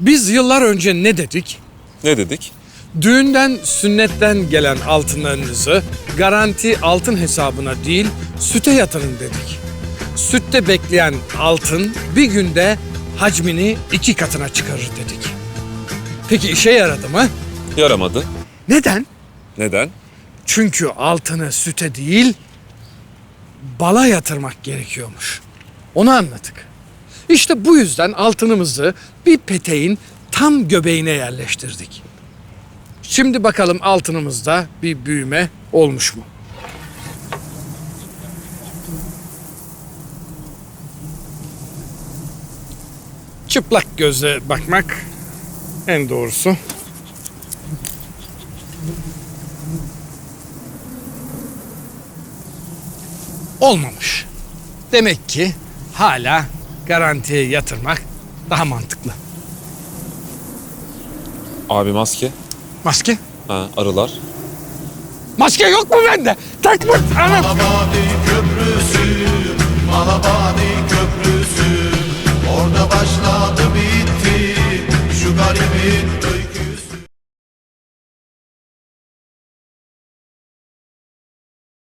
Biz yıllar önce ne dedik? Ne dedik? Düğünden, sünnetten gelen altınlarınızı garanti altın hesabına değil, süte yatırın dedik. Sütte bekleyen altın bir günde hacmini iki katına çıkarır dedik. Peki işe yaradı mı? Yaramadı. Neden? Neden? Çünkü altını süte değil, bala yatırmak gerekiyormuş. Onu anladık. İşte bu yüzden altınımızı bir peteğin tam göbeğine yerleştirdik. Şimdi bakalım altınımızda bir büyüme olmuş mu? Çıplak gözle bakmak en doğrusu. olmamış. Demek ki hala garantiye yatırmak daha mantıklı. Abi maske. Maske? Ha, arılar. Maske yok mu bende? Takmış anam. Malabadi köprüsü, Malabadi köprüsü. Orada başladı bitti şu garibin